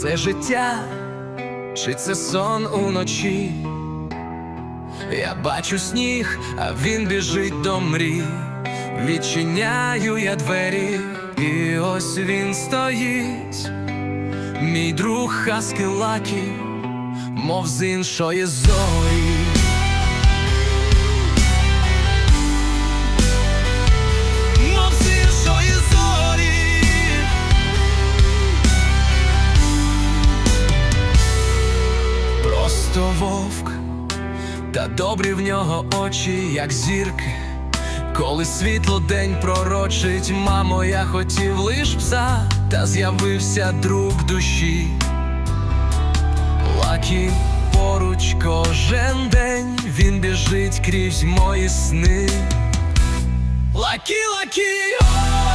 це життя, чи це сон уночі? Я бачу сніг, а він біжить до мрій. Відчиняю я двері, і ось він стоїть. Мій друг хаскилакі, мов з іншої зорі. Просто вовк, та добрі в нього очі, як зірки. Коли світло день пророчить, мамо, я хотів лиш пса, та з'явився друг душі. Лакі поруч кожен день він біжить крізь мої сни. Лакі, лакі, о!